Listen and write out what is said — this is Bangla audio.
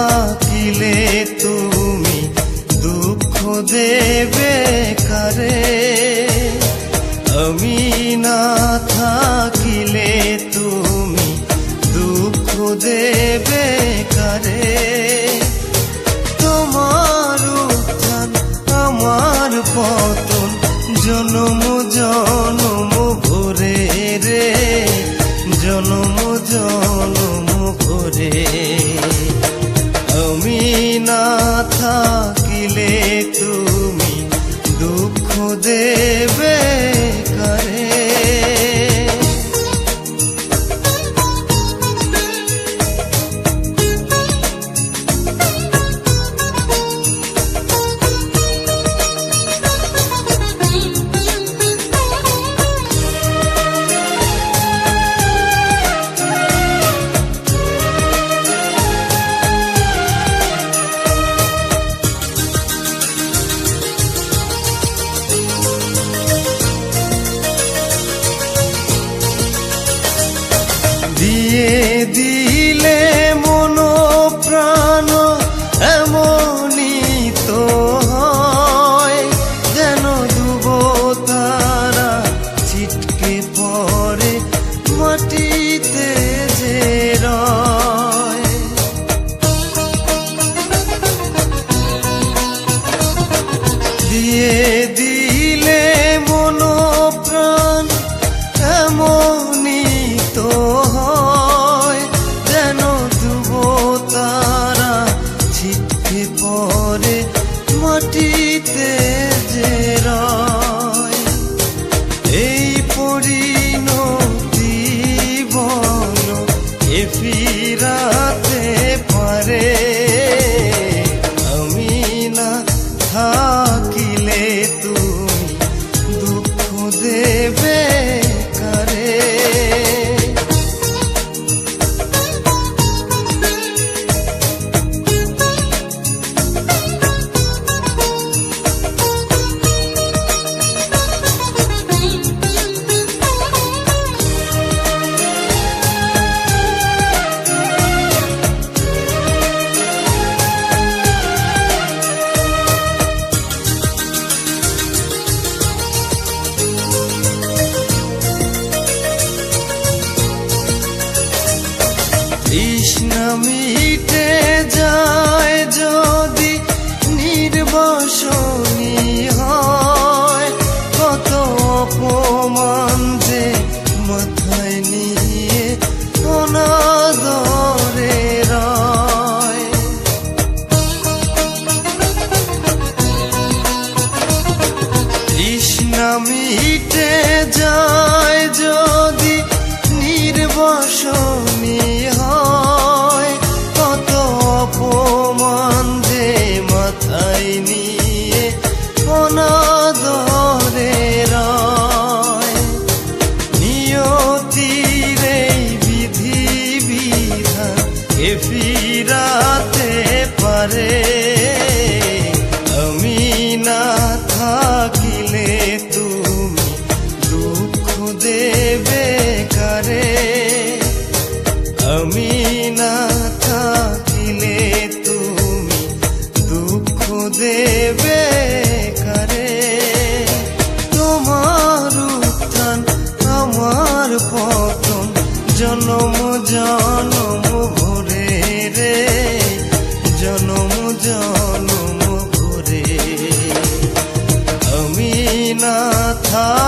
থাকিলে তুমি দুঃখ দেবে কারে? আমি না থাকিলে তুমি দুঃখ দেবে কারে? তোমার উত্থান, আমার পতন, জনম থাকিলে তুমি দুঃখ দেবে। দিয়ে দিলে রয় এই ফিরাতে পারে আমি না থাকিলে তৃষ্ণা মিটে যায় যদি নির্বাসনী কে ফিরাতে পারে। আমি না থাকিলে তুমি দুঃখ দেবে কারে? আমি না থাকিলে তুমি দুঃখ দেবে কারে? তোমার উত্থান আমার পতন, জনম জনম কথা